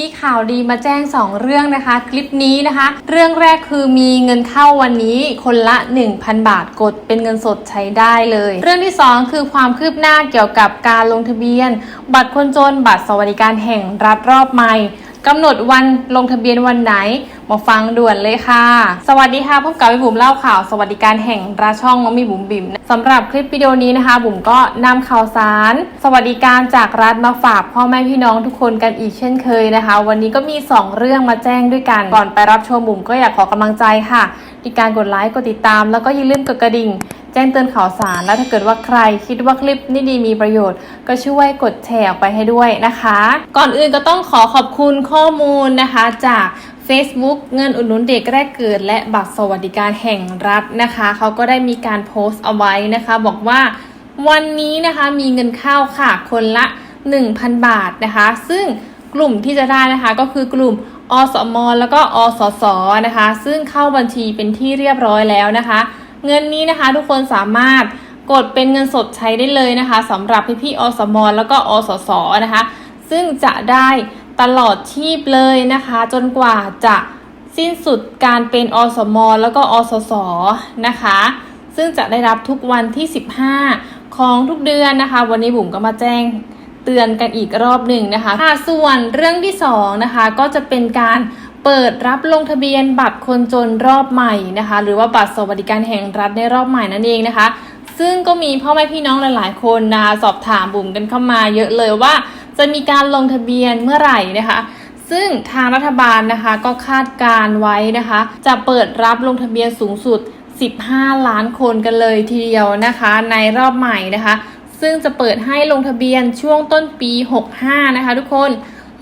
มีข่าวดีมาแจ้ง 2 เรื่องนะคะ คลิปนี้นะคะ เรื่องแรกคือมีเงินเข้าวันนี้คนละ 1,000 บาทกดเป็นเงินสดใช้ได้เลย เรื่องที่ 2 คือความคืบหน้าเกี่ยวกับการลงทะเบียน บัตรคนจนบัตรสวัสดิการแห่งรัฐรอบใหม่ กำหนดวันลงทะเบียนวันไหน มาฟังด่วนเลยค่ะ สวัสดีค่ะพบกับพี่บุ๋มเล่าข่าว สวัสดิการแห่งรัฐช่องน้องมีบุ๋มบิ๋มสำหรับคลิปวิดีโอนี้นะคะ บุ๋มก็นำข่าวสาร สวัสดิการจากรัฐมาฝากพ่อแม่พี่น้องทุกคนกันอีกเช่นเคยนะคะ วันนี้ก็มี 2 เรื่องมาแจ้งด้วยกันก่อนไปรับชมบุ๋มก็อยากขอกำลังใจค่ะในการกดไลค์กดติดตาม แล้วก็อย่าลืมกดกระดิ่ง แจ้งเตือนข่าวสาร แล้วถ้าเกิดว่าใครคิดว่าคลิปนี้ดีมีประโยชน์ ก็ช่วยกดแชร์ออกไปให้ด้วยนะคะ ก่อนอื่นก็ต้องขอขอบคุณข้อมูลนะคะจาก Facebook เงินอุดหนุนเด็กแรกเกิด และบัตรสวัสดิการแห่งรัฐนะคะ เขาก็ได้มีการโพสต์เอาไว้นะคะ บอกว่าวันนี้นะคะมีเงินเข้าค่ะคนละ 1,000 บาทนะคะ ซึ่งกลุ่มที่จะได้นะคะก็คือกลุ่มอสม แล้วก็อสสนะคะ ซึ่งเข้าบัญชีเป็นที่เรียบร้อยแล้วนะคะ เงินนี้นะคะ ทุกคนสามารถกดเป็นเงินสดใช้ได้เลยนะคะสำหรับพี่ๆอสมแล้วก็อสสนะคะ ซึ่งจะได้ตลอดชีพเลยนะคะ จนกว่าจะสิ้นสุดการเป็นอสมแล้วก็อสสนะคะ ซึ่งจะได้รับทุกวันที่ 15 ของทุกเดือนนะคะ วันนี้บุ๋มก็มาแจ้งเตือนกันอีกรอบหนึ่งนะคะค่ะส่วนเรื่องที่2นะคะก็จะเป็นการ เปิดรับลงทะเบียนบัตรคนจนรอบใหม่นะคะ หรือว่าบัตรสวัสดิการแห่งรัฐในรอบใหม่นั่นเองนะคะ ซึ่งก็มีพ่อแม่พี่น้องหลาย ๆ คนนะคะสอบถามบุ๋มกันเข้ามาเยอะเลยว่า จะมีการลงทะเบียนเมื่อไหร่นะคะซึ่งทางรัฐบาลนะคะก็คาดการไว้นะคะ จะเปิดรับลงทะเบียนสูงสุด 15 ล้านคนกันเลยทีเดียวนะคะ ในรอบใหม่นะคะ ซึ่งจะเปิดให้ลงทะเบียนช่วงต้นปี 65 นะคะทุกคน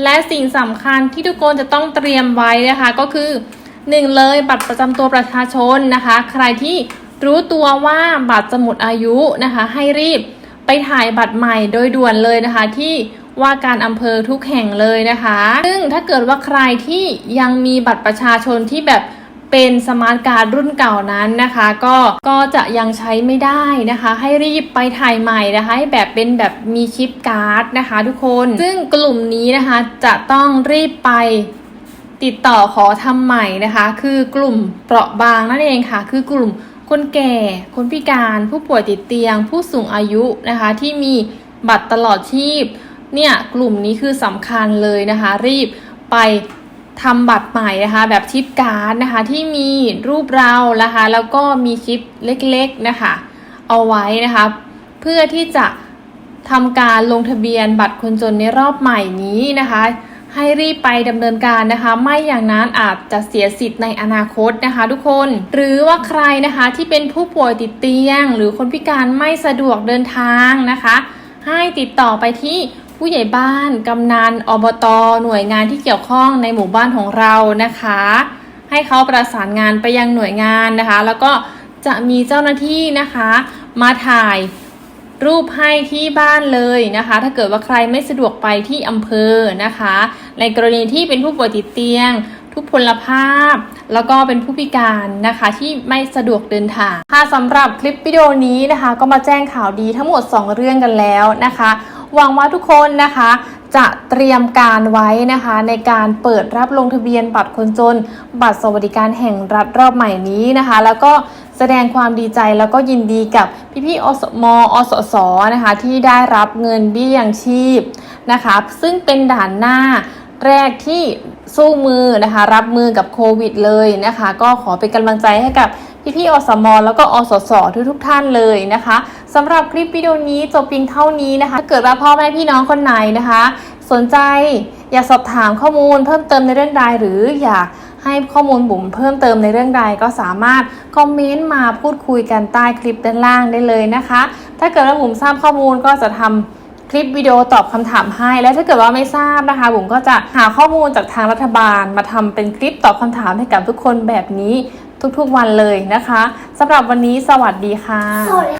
และสิ่งสำคัญที่ทุกคนจะต้องเตรียมไว้นะคะก็คือ 1 เลยบัตรประจำตัวประชาชนนะคะ ใครที่รู้ตัวว่าบัตรจะหมดอายุนะคะ ให้รีบไปถ่ายบัตรใหม่โดยด่วนเลยนะคะ ที่ว่าการอำเภอทุกแห่งเลยนะคะ ซึ่งถ้าเกิดว่าใครที่ยังมีบัตรประชาชนที่แบบ เป็นสมาร์ทการ์ดรุ่นเก่านั้นนะคะ ก็ก็จะยังใช้ไม่ได้นะคะ ให้รีบไปถ่ายใหม่นะคะให้แบบเป็นแบบมีชิปการ์ดนะคะ ทุกคนซึ่งกลุ่มนี้นะคะจะต้องรีบไปติดต่อขอทำใหม่นะคะ คือกลุ่มเปราะบางนั่นเองค่ะ คือกลุ่มคนแก่ คนพิการ ผู้ป่วยติดเตียง ผู้สูงอายุนะคะ ที่มีบัตรตลอดชีพ เนี่ยกลุ่มนี้คือสำคัญเลยนะคะ รีบไป ทำบัตรใหม่นะคะแบบชิปการ์ดนะคะที่มีรูปเรานะคะแล้วก็มีชิปเล็กๆนะคะเอาไว้นะคะเพื่อที่จะทำการลงทะเบียนบัตรคนจนในรอบใหม่นี้นะคะ ให้รีบไปดำเนินการนะคะ ไม่อย่างนั้นอาจจะเสียสิทธิ์ในอนาคตนะคะ ทุกคน หรือว่าใครนะคะที่เป็นผู้ป่วยติดเตียง หรือคนพิการไม่สะดวกเดินทางนะคะ ให้ติดต่อไปที่ ผู้ใหญ่บ้าน กำนัน อบต หน่วยงานที่เกี่ยวข้องในหมู่บ้านของเรานะคะ ให้เขาประสานงานไปยังหน่วยงานนะคะ แล้วก็จะมีเจ้าหน้าที่นะคะ มาถ่ายรูปให้ที่บ้านเลยนะคะ ถ้าเกิดว่าใครไม่สะดวกไปที่อำเภอนะคะ ในกรณีที่เป็นผู้ป่วยติดเตียง ทุกพลภาพ แล้วก็เป็นผู้พิการนะคะที่ไม่สะดวกเดินทางค่ะสำหรับคลิปวิดีโอนี้นะคะ ก็มาแจ้งข่าวดีทั้งหมด 2 เรื่องกันแล้วนะคะ หวังว่าทุกคนนะคะ จะเตรียมการไว้นะคะ ในการเปิดรับลงทะเบียนบัตรคนจน บัตรสวัสดิการแห่งรัฐรอบใหม่นี้นะคะ แล้วก็แสดงความดีใจแล้วก็ยินดีกับพี่ๆอสมอสสนะคะ ที่ได้รับเงินเบี้ยยังชีพนะคะ ซึ่งเป็นด่านหน้าแรกที่สู้มือนะคะ รับมือกับโควิดเลยนะคะ ก็ขอเป็นกำลังใจให้กับพี่ๆอสมแล้วก็อสสทุกทุกๆท่านเลยนะคะ สำหรับคลิปวิดีโอนี้จบเพียงเท่านี้นะคะถ้าเกิดว่าพ่อแม่พี่น้องคนไหนนะคะ สนใจอยากสอบถามข้อมูลเพิ่มเติมในเรื่องใดหรืออยากให้ข้อมูลบุ๋มเพิ่มเติมในเรื่องใดก็สามารถคอมเมนต์มาพูดคุยกันใต้คลิปด้านล่างได้เลยนะคะ ถ้าเกิดว่าบุ๋มทราบข้อมูลก็จะทำคลิปวิดีโอตอบคำถามให้ และถ้าเกิดว่าไม่ทราบนะคะบุ๋มก็จะหาข้อมูลจากทางรัฐบาล มาทำเป็นคลิปตอบคำถามให้กับทุกคนแบบนี้ทุกๆวันเลยนะคะสำหรับวันนี้สวัสดีค่ะ